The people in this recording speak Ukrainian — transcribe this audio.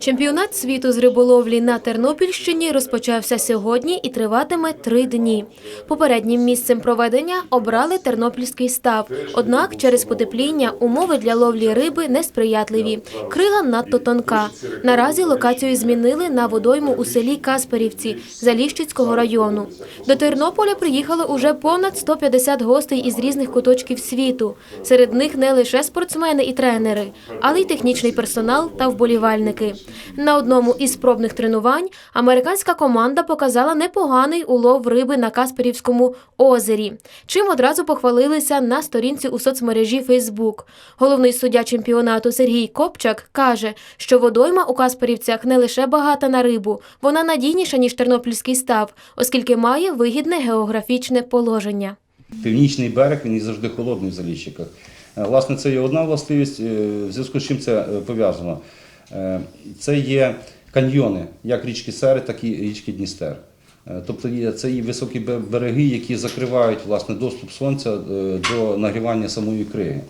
Чемпіонат світу з риболовлі на Тернопільщині розпочався сьогодні і триватиме три дні. Попереднім місцем проведення обрали Тернопільський став. Однак через потепління умови для ловлі риби несприятливі. Крила надто тонка. Наразі локацію змінили на водойму у селі Касперівці Заліщицького району. До Тернополя приїхало уже понад 150 гостей із різних куточків світу. Серед них не лише спортсмени і тренери, але й технічний персонал та вболівальники. На одному із пробних тренувань американська команда показала непоганий улов риби на Касперівському озері, чим одразу похвалилися на сторінці у соцмережі Фейсбук. Головний суддя чемпіонату Сергій Копчак каже, що водойма у Касперівцях не лише багата на рибу, вона надійніша ніж Тернопільський став, оскільки має вигідне географічне положення. Північний берег він і завжди холодний в заліщиках. Е, Власне, це є одна властивість, е, в зв'язку з чим це е, пов'язано. Е, Це є каньйони, як річки Сери, так і річки Дністер. Е, Тобто це і високі береги, які закривають власне, доступ сонця е, до нагрівання самої криги.